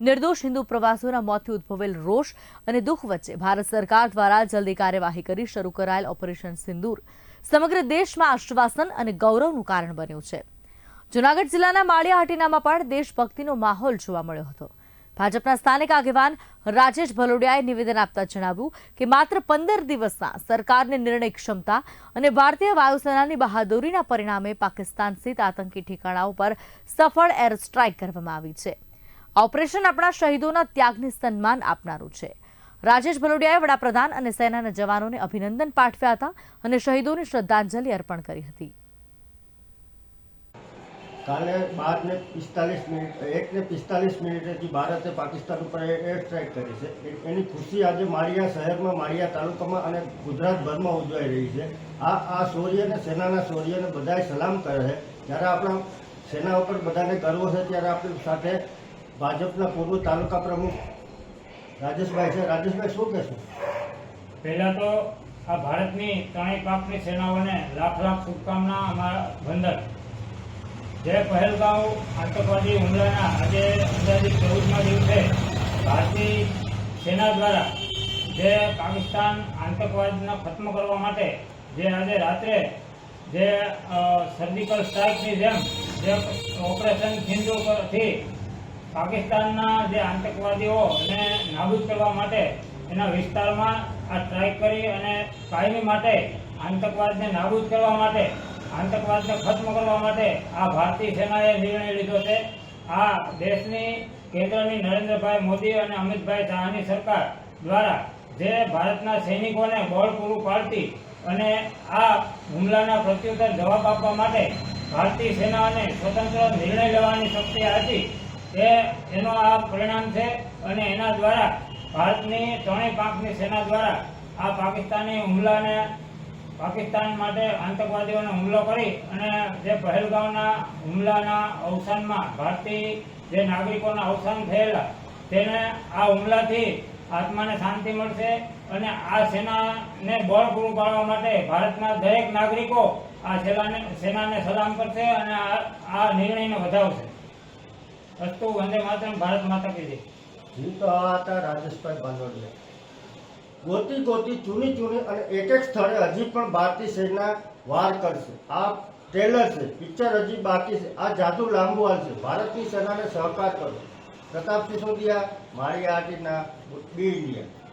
નિર્દોષ હિન્દુ પ્રવાસીઓના મોતથી ઉદ્ભવેલ રોષ અને દુઃખ વચ્ચે ભારત સરકાર દ્વારા જલ્દી કાર્યવાહી કરી શરૂ કરાયેલ ઓપરેશન સિંદૂર. સમગ્ર દેશમાં આશ્વાસન અને ગૌરવનું કારણ બન્યું છે. જૂનાગઢ જિલ્લાના માળિયા હાટીનામાં પણ દેશભક્તિનો માહોલ જોવા મળ્યો હતો. ભાજપના સ્થાનિક આગેવાન રાજેશ ભલોડિયાએ નિવેદન આપતા જણાવ્યું કે માત્ર પંદર દિવસમાં સરકારની નિર્ણય ક્ષમતા અને ભારતીય વાયુસેનાની બહાદુરીના પરિણામે પાકિસ્તાન સ્થિત આતંકી ઠેકાણાઓ પર સફળ એર સ્ટ્રાઇક કરવામાં આવી છે. ઓપરેશન આપણા શહીદોના ત્યાગને સન્માન આપનારું છે. રાજેશ ભલોડિયાએ વડાપ્રધાન અને સેનાના જવાનોને અભિનંદન પાઠવ્યા હતા અને શહીદોને શ્રદ્ધાંજલિ અર્પણ કરી હતી. કાલે બાર ને પિસ્તાલીસ મિનિટ એક ને પિસ્તાલીસ મિનિટેથી ભારતે પાકિસ્તાન ઉપર એર સ્ટ્રાઇક કરી છે. એની ખુશી આજે માળિયા શહેરમાં, માળિયા તાલુકામાં અને ગુજરાતભરમાં ઉજવાઈ રહી છે. આ આ શૌર્યને, સેનાના શૌર્યને બધાએ સલામ કરે છે. જ્યારે આપણા સેના ઉપર બધાને ગર્વ છે, ત્યારે આપણી સાથે ભાજપના પૂર્વ તાલુકા પ્રમુખ રાજેશભાઈ છે. રાજેશભાઈ, શું કહેશો? પહેલા તો આ ભારતની ત્રણેય પાકની સેનાઓને લાખ લાખ શુભકામના અમારા બંદર. જે પહેલગાંવ આતંકવાદી હુમલાના આજે અંદાજે ચૌદમા દિવસે ભારતીય સેના દ્વારા જે પાકિસ્તાન આતંકવાદને ખત્મ કરવા માટે જે આજે રાત્રે જે સર્જિકલ સ્ટ્રાઇકની જેમ જે ઓપરેશન સિંધુથી પાકિસ્તાનના જે આતંકવાદીઓને નાબૂદ કરવા માટે એના વિસ્તારમાં આ સ્ટ્રાઇક કરી અને કાયમી માટે આતંકવાદને નાબૂદ કરવા માટે, આતંકવાદને ખત્મ કરવા માટે આ ભારતીય સેનાએ નિર્ણય લીધો છે. આ દેશની કેન્દ્રની નરેન્દ્રભાઈ મોદી અને અમિતભાઈ શાહની સરકાર દ્વારા જે ભારતના સૈનિકોને બળ પૂરું પાડતી અને આ હુમલાના પ્રત્યુત્તર જવાબ આપવા માટે ભારતીય સેનાને સ્વતંત્ર નિર્ણય લેવાની શક્તિ આપી એ એનો આ પરિણામ છે અને એના દ્વારા ભારતની ત્રણેય પાંખની સેના દ્વારા આ પાકિસ્તાની હુમલાને પાકિસ્તાન માટે આતંકવાદીઓને હુમલો કરી અને જે પહેલગામના હુમલાના અવસાનમાં ભારતીય જે નાગરિકોના અવસાન થયેલા, તેને આ હુમલાથી આત્માને શાંતિ મળશે અને આ સેનાને બળ પૂરું પાડવા માટે ભારતના દરેક નાગરિકો આ સેનાને સેનાને સલામ કરશે અને આ નિર્ણયને વધાવશે. અસ્તુ વંદે માતરમ, ભારત માતા કી જય. જી તો આ હતા રાજેશભાઈ બાંદોડિયા ગોતી ગોતી, ચૂની ચૂની અને એક એક સ્થળે હજી પણ ભારતીય સેના વાર કરશે. આ ટ્રેલર છે પિક્ચર હજી બાકી છે. આ જાદુ લાંબુ હાલશે ભારતની સેનાને સહકાર કરો. પ્રતાપ સિસોદિયા મારી આટીના બી ઇન્ડિયા.